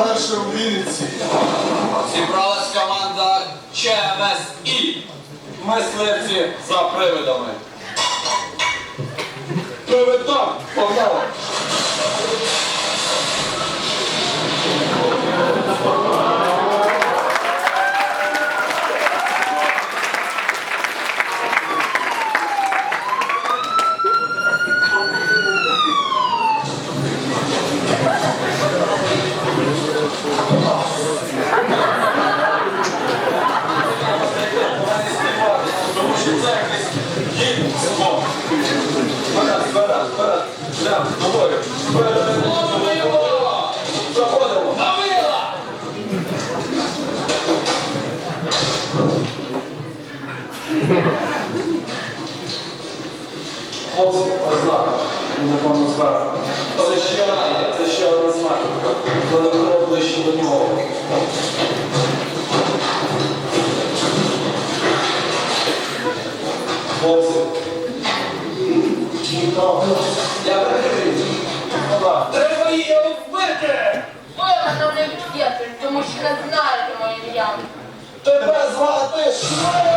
Вперше в Вінниці. Зібралась команда ЧМСІ. Мисливці за привидами. Привидам! Погнали! Прям, тобою. Вперед. Заходимо. Давила! Хлопці, ознака. Напевно, зверху. Це ще, це одна знахідка. Вона кров ближче до нього. Я не знаєте моє ім'я. Тебе звати Шрек!